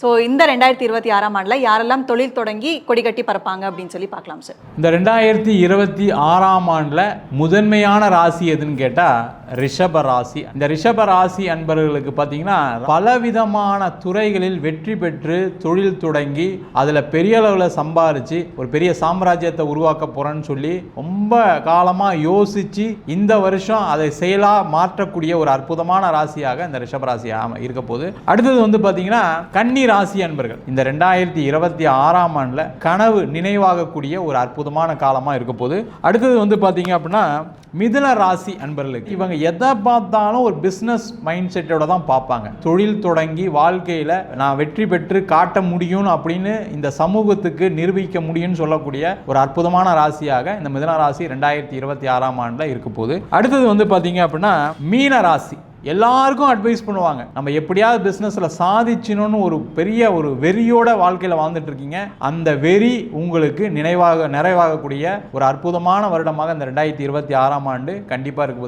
So இந்த ரெண்டாயிரத்தி இருபத்தி ஆறாம் ஆண்டில் யாரெல்லாம் தொழில் தொடங்கி கொடி கட்டி பறப்பாங்க அப்படின்னு சொல்லி பார்க்கலாம் சார் இந்த ரெண்டாயிரத்தி இருபத்தி ஆறாம் ஆண்டில் முதன்மையான ராசி எதுன்னு கேட்டால் ரிஷப ராசி. இந்த ரிஷப ராசி அன்பர்களுக்கு பார்த்தீங்கன்னா பலவிதமான துறைகளில் வெற்றி பெற்று தொழில் தொடங்கி அதில் பெரிய அளவில் சம்பாரித்து ஒரு பெரிய சாம்ராஜ்யத்தை உருவாக்க போகிறேன்னு சொல்லி ரொம்ப காலமாக யோசித்து இந்த வருஷம் அதை செயலாக மாற்றக்கூடிய ஒரு அற்புதமான ராசியாக இந்த ரிஷப ராசி இருக்க போகுது. அடுத்தது வந்து பார்த்தீங்கன்னா கன்னி ராசி அன்பர்கள் இந்த ரெண்டாயிரத்தி இருபத்தி ஆறாம் ஆண்டில் கனவு நினைவாகக்கூடிய ஒரு அற்புதமான காலமாக இருக்க போது அடுத்தது வந்து பார்த்தீங்க அப்படின்னா மிதுன ராசி அன்பர்களுக்கு. இவங்க எதை பார்த்தாலும் ஒரு பிஸ்னஸ் மைண்ட் செட்டோட தான் பார்ப்பாங்க. தொழில் தொடங்கி வாழ்க்கையில் நான் வெற்றி பெற்று காட்ட முடியும் அப்படின்னு இந்த சமூகத்துக்கு நிரூபிக்க முடியும்னு சொல்லக்கூடிய ஒரு அற்புதமான ராசியாக இந்த மிதுன ராசி ரெண்டாயிரத்தி இருபத்தி ஆறாம் ஆண்டில் இருக்க போகுது அடுத்தது வந்து பார்த்தீங்க அப்படின்னா மீன ராசி. எல்லாருக்கும் அட்வைஸ் பண்ணுவாங்க. நம்ம எப்படியாவது பிஸ்னஸில் சாதிச்சினோன்னு ஒரு பெரிய ஒரு வெறியோட வாழ்க்கையில் வாழ்ந்துட்டு இருக்கீங்க. அந்த வெறி உங்களுக்கு நினைவாக நிறைவாகக்கூடிய ஒரு அற்புதமான வருடமாக இந்த ரெண்டாயிரத்தி இருபத்தி ஆறாம் ஆண்டு கண்டிப்பாக இருக்குது